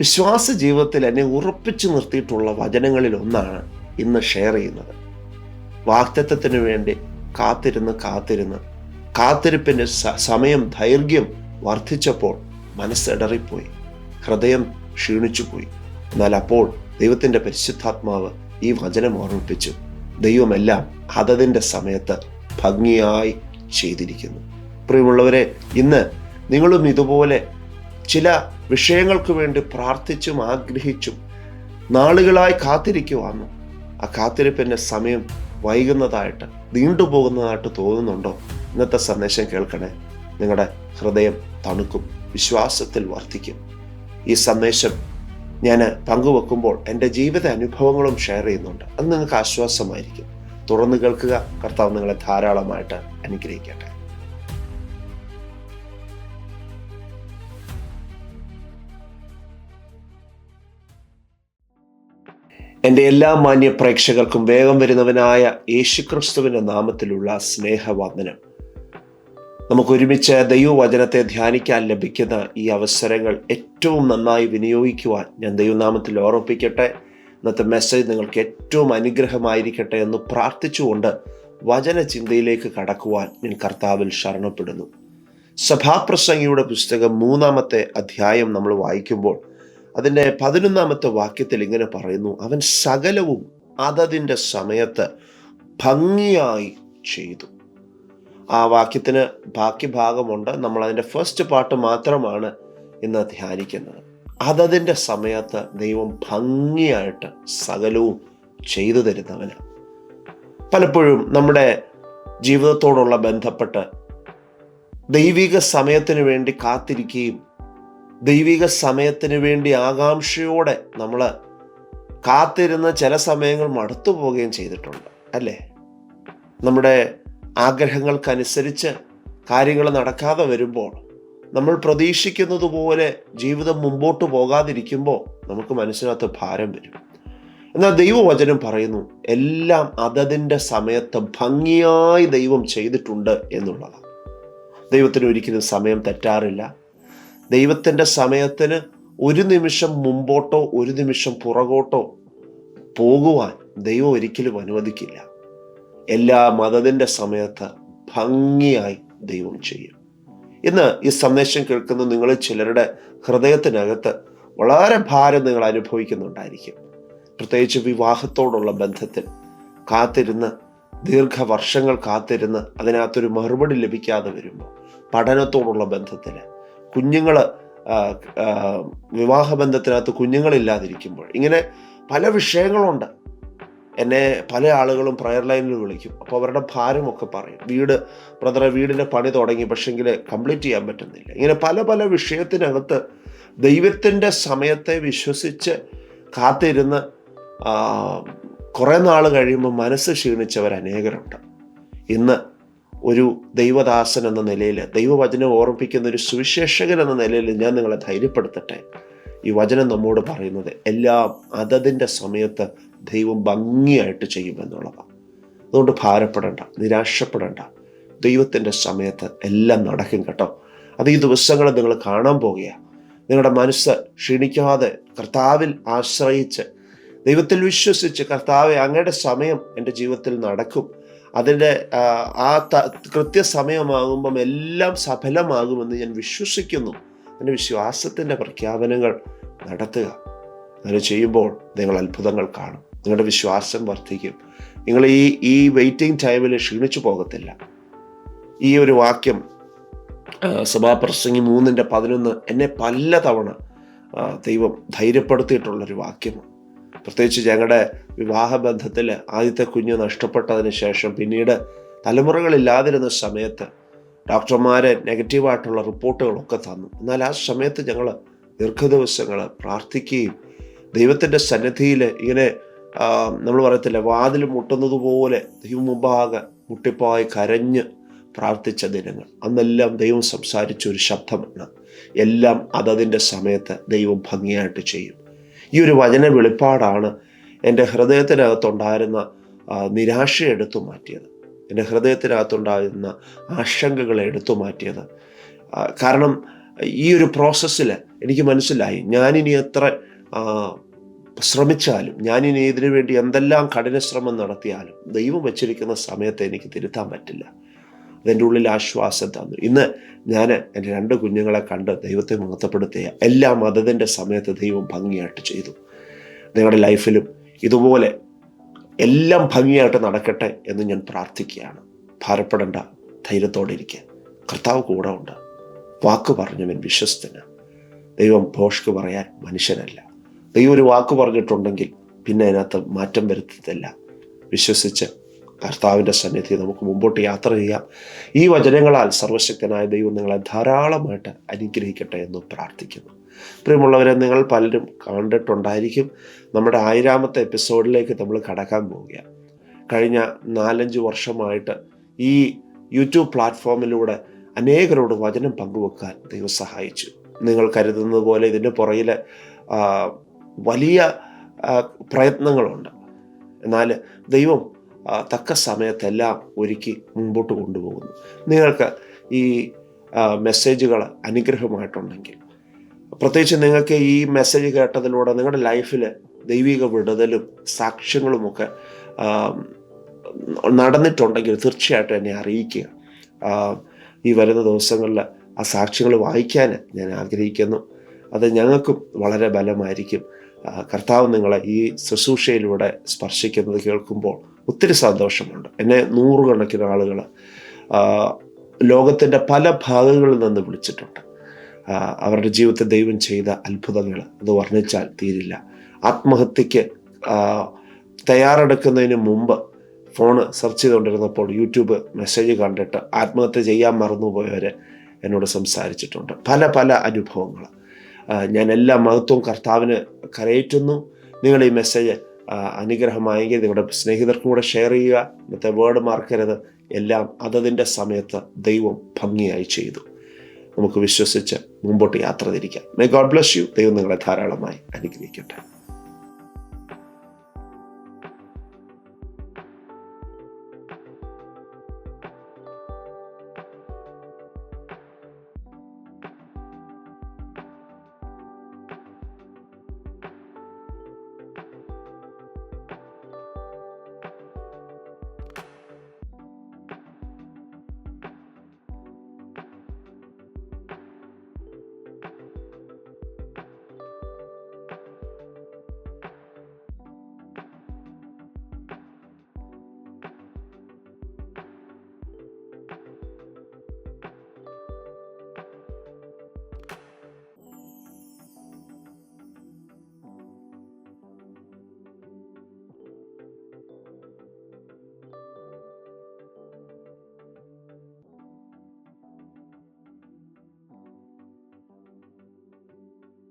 വിശ്വാസ ജീവിതത്തിൽ എന്നെ ഉറപ്പിച്ചു നിർത്തിയിട്ടുള്ള വചനങ്ങളിൽ ഒന്നാണ് ഇന്ന് ഷെയർ ചെയ്യുന്നത്. വാക്തത്വത്തിന് വേണ്ടി കാത്തിരുന്ന് കാത്തിരുന്ന് കാത്തിരിപ്പിന്റെ സമയം ദൈർഘ്യം വർദ്ധിച്ചപ്പോൾ മനസ്സിടറിപ്പോയി ഹൃദയം ക്ഷീണിച്ചു പോയി. എന്നാൽ അപ്പോൾ ദൈവത്തിന്റെ പരിശുദ്ധാത്മാവ് ഈ വചനം ഓർമ്മിപ്പിച്ചു. ദൈവമെല്ലാം അതതിന്റെ സമയത്ത് ഭംഗിയായി ചെയ്തിരിക്കുന്നു. പ്രിയമുള്ളവരെ ഇന്ന് നിങ്ങളും ഇതുപോലെ ചില വിഷയങ്ങൾക്ക് വേണ്ടി പ്രാർത്ഥിച്ചും ആഗ്രഹിച്ചും നാളുകളായി കാത്തിരിക്കുവാന്നു? ആ കാത്തിരിപ്പിന്റെ സമയം വൈകുന്നതായിട്ട് നീണ്ടുപോകുന്നതായിട്ട് തോന്നുന്നുണ്ടോ? ഇന്നത്തെ സന്ദേശം കേൾക്കണേ. നിങ്ങളുടെ ഹൃദയം തണുക്കും വിശ്വാസത്തിൽ വർദ്ധിക്കും. ഈ സന്ദേശം ഞാൻ പങ്കുവെക്കുമ്പോൾ എന്റെ ജീവിത അനുഭവങ്ങളും ഷെയർ ചെയ്യുന്നുണ്ട്. അത് നിങ്ങൾക്ക് ആശ്വാസമായിരിക്കും. തുറന്നു കേൾക്കുക. കർത്താവ് നിങ്ങളെ ധാരാളമായിട്ട് അനുഗ്രഹിക്കട്ടെ. എന്റെ എല്ലാ മാന്യ പ്രേക്ഷകർക്കും വേഗം വരുന്നവനായ യേശുക്രിസ്തുവിന്റെ നാമത്തിലുള്ള സ്നേഹവന്ദനം. നമുക്ക് ഒരുമിച്ച് ദൈവവചനത്തെ ധ്യാനിക്കാൻ ലഭിക്കുന്ന ഈ അവസരങ്ങൾ ഏറ്റവും നന്നായി വിനിയോഗിക്കുവാൻ ഞാൻ ദൈവനാമത്തിൽ ഓർമ്മിപ്പിക്കട്ടെ. ഇന്നത്തെ മെസ്സേജ് നിങ്ങൾക്ക് ഏറ്റവും അനുഗ്രഹമായിരിക്കട്ടെ എന്ന് പ്രാർത്ഥിച്ചുകൊണ്ട് വചന ചിന്തയിലേക്ക് കടക്കുവാൻ ഞാൻ കർത്താവിൽ ശരണപ്പെടുന്നു. സഭാപ്രസംഗിയുടെ പുസ്തകം മൂന്നാമത്തെ അധ്യായം നമ്മൾ വായിക്കുമ്പോൾ അതിന്റെ പതിനൊന്നാമത്തെ വാക്യത്തിൽ ഇങ്ങനെ പറയുന്നു അവൻ സകലവും അതതിന്റെ സമയത്ത് ഭംഗിയായി ചെയ്തു. ആ വാക്യത്തിന് ബാക്കി ഭാഗമുണ്ട്. നമ്മൾ അതിന്റെ ഫസ്റ്റ് പാർട്ട് മാത്രമാണ് ഇന്ന് ധ്യാനിക്കുന്നത്. അതതിന്റെ സമയത്ത് ദൈവം ഭംഗിയായിട്ട് സകലവും ചെയ്തു തരുന്നവനാണ് പലപ്പോഴും നമ്മുടെ ജീവിതത്തോടുള്ള ബന്ധപ്പെട്ട് ദൈവിക സമയത്തിന് വേണ്ടി കാത്തിരിക്കുകയും ദൈവിക സമയത്തിന് വേണ്ടി ആകാംക്ഷയോടെ നമ്മൾ കാത്തിരുന്ന ചില സമയങ്ങൾ മടുത്തു പോവുകയും ചെയ്തിട്ടുണ്ട് അല്ലേ? നമ്മുടെ ആഗ്രഹങ്ങൾക്കനുസരിച്ച് കാര്യങ്ങൾ നടക്കാതെ വരുമ്പോൾ നമ്മൾ പ്രതീക്ഷിക്കുന്നത് പോലെ ജീവിതം മുമ്പോട്ട് പോകാതിരിക്കുമ്പോൾ നമുക്ക് മനസ്സിനകത്ത് ഭാരം വരും. എന്നാൽ ദൈവവചനം പറയുന്നു എല്ലാം അതതിന്റെ സമയത്ത് ഭംഗിയായി ദൈവം ചെയ്തിട്ടുണ്ട് എന്നുള്ളതാണ്. ദൈവത്തിന് ഒരിക്കലും സമയം തെറ്റാറില്ല. ദൈവത്തിന്റെ സമയത്തിന് ഒരു നിമിഷം മുമ്പോട്ടോ ഒരു നിമിഷം പുറകോട്ടോ പോകുവാൻ ദൈവം ഒരിക്കലും അനുവദിക്കില്ല. എല്ലാ മതത്തിന്റെ സമയത്ത് ഭംഗിയായി ദൈവം ചെയ്യും. ഇന്ന് ഈ സന്ദേശം കേൾക്കുന്ന നിങ്ങൾ ചിലരുടെ ഹൃദയത്തിനകത്ത് വളരെ ഭാരം നിങ്ങൾ അനുഭവിക്കുന്നുണ്ടായിരിക്കും. പ്രത്യേകിച്ച് വിവാഹത്തോടുള്ള ബന്ധത്തിൽ കാത്തിരുന്ന് ദീർഘവർഷങ്ങൾ കാത്തിരുന്ന് അതിനകത്തൊരു മറുപടി ലഭിക്കാതെ വരുമ്പോൾ പഠനത്തോടുള്ള ബന്ധത്തിൽ കുഞ്ഞുങ്ങൾ വിവാഹബന്ധത്തിനകത്ത് കുഞ്ഞുങ്ങളില്ലാതിരിക്കുമ്പോൾ ഇങ്ങനെ പല വിഷയങ്ങളുണ്ട്. എന്നെ പല ആളുകളും പ്രയർ ലൈനിൽ വിളിക്കും. അപ്പോൾ അവരുടെ ഭാരമൊക്കെ പറയും. വീട് ബ്രദറെ വീടിന്റെ പണി തുടങ്ങി പക്ഷെങ്കിൽ കംപ്ലീറ്റ് ചെയ്യാൻ പറ്റുന്നില്ല. ഇങ്ങനെ പല പല വിഷയത്തിനകത്ത് ദൈവത്തിന്റെ സമയത്തെ വിശ്വസിച്ച് കാത്തിരുന്ന് കുറേ നാൾ കഴിയുമ്പോൾ മനസ്സ് ക്ഷീണിച്ചവർ അനേകരുണ്ട് ഇന്ന് ഒരു ദൈവദാസൻ എന്ന നിലയിൽ ദൈവവചനം ഓർമ്മിപ്പിക്കുന്ന ഒരു സുവിശേഷകൻ എന്ന നിലയിൽ ഞാൻ നിങ്ങളെ ധൈര്യപ്പെടുത്തട്ടെ. ഈ വചനം നമ്മോട് പറയുന്നത് എല്ലാം അതതിന്റെ സമയത്ത് ദൈവം ഭംഗിയായിട്ട് ചെയ്യുമെന്നുള്ളതാണ് അതുകൊണ്ട് ഭാരപ്പെടേണ്ട നിരാശപ്പെടേണ്ട. ദൈവത്തിന്റെ സമയത്ത് എല്ലാം നടക്കും കേട്ടോ. അത് ഈ ദിവസങ്ങൾ നിങ്ങൾ കാണാൻ പോകുകയാണ് നിങ്ങളുടെ മനസ്സ് ക്ഷീണിക്കാതെ കർത്താവിൽ ആശ്രയിച്ച് ദൈവത്തിൽ വിശ്വസിച്ച് കർത്താവെ അങ്ങയുടെ സമയം എന്റെ ജീവിതത്തിൽ നടക്കും. അതിന്റെ ആ കൃത്യസമയമാകുമ്പം എല്ലാം സഫലമാകുമെന്ന് ഞാൻ വിശ്വസിക്കുന്നു. എന്റെ വിശ്വാസത്തിന്റെ പ്രഖ്യാപനങ്ങൾ നടത്തുക. അങ്ങനെ ചെയ്യുമ്പോൾ നിങ്ങൾ അത്ഭുതങ്ങൾ കാണും. നിങ്ങളുടെ വിശ്വാസം വർദ്ധിക്കും. നിങ്ങൾ ഈ ഈ വെയിറ്റിംഗ് ടൈമിൽ ക്ഷീണിച്ചു പോകത്തില്ല. ഈ ഒരു വാക്യം സഭാപ്രസംഗി മൂന്നിന്റെ പതിനൊന്ന് എന്നെ പല തവണ ദൈവം ധൈര്യപ്പെടുത്തിയിട്ടുള്ളൊരു വാക്യമാണ്. പ്രത്യേകിച്ച് ഞങ്ങളുടെ വിവാഹബന്ധത്തിൽ ആദ്യത്തെ കുഞ്ഞ് നഷ്ടപ്പെട്ടതിന് ശേഷം പിന്നീട് തലമുറകളില്ലാതിരുന്ന സമയത്ത് ഡോക്ടർമാരെ നെഗറ്റീവായിട്ടുള്ള റിപ്പോർട്ടുകളൊക്കെ തന്നു. എന്നാൽ ആ സമയത്ത് ഞങ്ങൾ ദീർഘദിവസങ്ങൾ പ്രാർത്ഥിക്കുകയും ദൈവത്തിന്റെ സന്നിധിയിൽ ഇങ്ങനെ നമ്മൾ പറയത്തില്ല വാതിൽ മുട്ടുന്നത് പോലെ ദൈവം മുമ്പാകെ മുട്ടിപ്പായി കരഞ്ഞ് പ്രാർത്ഥിച്ച ദിനങ്ങൾ. അന്നെല്ലാം ദൈവം സംസാരിച്ച ഒരു ശബ്ദമാണ്. എല്ലാം അതതിന്റെ സമയത്ത് ദൈവം ഭംഗിയായിട്ട് ചെയ്യും. ഈ ഒരു വചന വെളിപ്പാടാണ് എന്റെ ഹൃദയത്തിനകത്തുണ്ടായിരുന്ന നിരാശ എടുത്തു മാറ്റിയത്. എന്റെ ഹൃദയത്തിനകത്തുണ്ടായിരുന്ന ആശങ്കകളെ എടുത്തു മാറ്റിയത്. കാരണം ഈ ഒരു പ്രോസസ്സിൽ എനിക്ക് മനസ്സിലായി ഞാനിനി എത്ര ശ്രമിച്ചാലും ഞാനിനി ഇതിനു വേണ്ടി എന്തെല്ലാം കഠിനശ്രമം നടത്തിയാലും ദൈവം വെച്ചിരിക്കുന്ന സമയത്ത് എനിക്ക് തിരുത്താൻ പറ്റില്ല. അതെന്റെ ഉള്ളിൽ ആശ്വാസം തന്നു. ഇന്ന് ഞാൻ എന്റെ രണ്ട് കുഞ്ഞുങ്ങളെ കണ്ട് ദൈവത്തെ മഹത്വപ്പെടുത്തുക. എല്ലാ മതത്തിന്റെ സമയത്ത് ദൈവം ഭംഗിയായിട്ട് ചെയ്തു. നിങ്ങളുടെ ലൈഫിലും ഇതുപോലെ എല്ലാം ഭംഗിയായിട്ട് നടക്കട്ടെ എന്ന് ഞാൻ പ്രാർത്ഥിക്കുകയാണ്. ഭാരപ്പെടേണ്ട ധൈര്യത്തോടെ ഇരിക്കുക. കർത്താവ് കൂടെ ഉണ്ട്. വാക്ക് പറഞ്ഞവൻ വിശ്വസ്തന്. ദൈവം ഭോഷ്ക്ക് പറയാൻ മനുഷ്യനല്ല. ദൈവം ഒരു വാക്ക് പറഞ്ഞിട്ടുണ്ടെങ്കിൽ പിന്നെ അതിനകത്ത് മാറ്റം വരുത്തത്തില്ല. വിശ്വസിച്ച് കർത്താവിന്റെ സന്നിധി നമുക്ക് മുമ്പോട്ട് യാത്ര ചെയ്യാം. ഈ വചനങ്ങളാൽ സർവശക്തനായ ദൈവം നിങ്ങളെ ധാരാളമായിട്ട് അനുഗ്രഹിക്കട്ടെ എന്ന് പ്രാർത്ഥിക്കുന്നു. പ്രിയമുള്ളവരെ നിങ്ങൾ പലരും കണ്ടിട്ടുണ്ടായിരിക്കും നമ്മുടെ ആയിരാമത്തെ എപ്പിസോഡിലേക്ക് നമ്മൾ കടക്കാൻ പോവുകയാണ്. കഴിഞ്ഞ നാലഞ്ച് വർഷമായിട്ട് ഈ യൂട്യൂബ് പ്ലാറ്റ്ഫോമിലൂടെ അനേകരോട് വചനം പങ്കുവെക്കാൻ ദൈവം സഹായിച്ചു. നിങ്ങൾ കരുതുന്നത് പോലെ ഇതിന്റെ പുറകിൽ വലിയ പ്രയത്നങ്ങളുണ്ട്. എന്നാൽ ദൈവം തക്ക സമയത്തെല്ലാം ഒരുക്കി മുമ്പോട്ട് കൊണ്ടുപോകുന്നു. നിങ്ങൾക്ക് ഈ മെസ്സേജുകൾ അനുഗ്രഹമായിട്ടുണ്ടെങ്കിൽ പ്രത്യേകിച്ച് നിങ്ങൾക്ക് ഈ മെസ്സേജ് കേട്ടതിലൂടെ നിങ്ങളുടെ ലൈഫിൽ ദൈവിക വിടുതലും സാക്ഷ്യങ്ങളുമൊക്കെ നടന്നിട്ടുണ്ടെങ്കിൽ തീർച്ചയായിട്ടും എന്നെ അറിയിക്കുക. ഈ വരുന്ന ദിവസങ്ങളിൽ ആ സാക്ഷ്യങ്ങൾ വായിക്കാൻ ഞാൻ ആഗ്രഹിക്കുന്നു. അത് ഞങ്ങൾക്കും വളരെ ബലമായിരിക്കും. കർത്താവ് നിങ്ങളെ ഈ ശുശ്രൂഷയിലൂടെ സ്പർശിക്കുന്നത് കേൾക്കുമ്പോൾ ഒത്തിരി സന്തോഷമുണ്ട്. എന്നെ നൂറുകണക്കിന് ആളുകൾ ലോകത്തിന്റെ പല ഭാഗങ്ങളിൽ നിന്ന് വിളിച്ചിട്ടുണ്ട്. അവരുടെ ജീവിതത്തെ ദൈവം ചെയ്ത അത്ഭുതങ്ങൾ അത് വർണിച്ചാൽ തീരില്ല. ആത്മഹത്യക്ക് തയ്യാറെടുക്കുന്നതിന് മുമ്പ് ഫോണ് സെർച്ച് ചെയ്തുകൊണ്ടിരുന്നപ്പോൾ യൂട്യൂബ് മെസ്സേജ് കണ്ടിട്ട് ആത്മഹത്യ ചെയ്യാൻ മറന്നുപോയവർ എന്നോട് സംസാരിച്ചിട്ടുണ്ട്. പല പല അനുഭവങ്ങൾ. ഞാൻ എല്ലാ മഹത്വവും കർത്താവിന് കരയേറ്റുന്നു. നിങ്ങൾ ഈ മെസ്സേജ് അനുഗ്രഹമായെങ്കിൽ നിങ്ങളുടെ സ്നേഹിതർക്കും കൂടെ ഷെയർ ചെയ്യുക. ഇന്നത്തെ വേർഡ് മാർക്കരുത് എല്ലാം അതതിന്റെ സമയത്ത് ദൈവം ഭംഗിയായി ചെയ്തു. നമുക്ക് വിശ്വസിച്ച് മുമ്പോട്ട് യാത്ര തിരിക്കാം. മേ ഗോഡ് ബ്ലസ് യു ദൈവം നിങ്ങളെ ധാരാളമായി അനുഗ്രഹിക്കട്ടെ.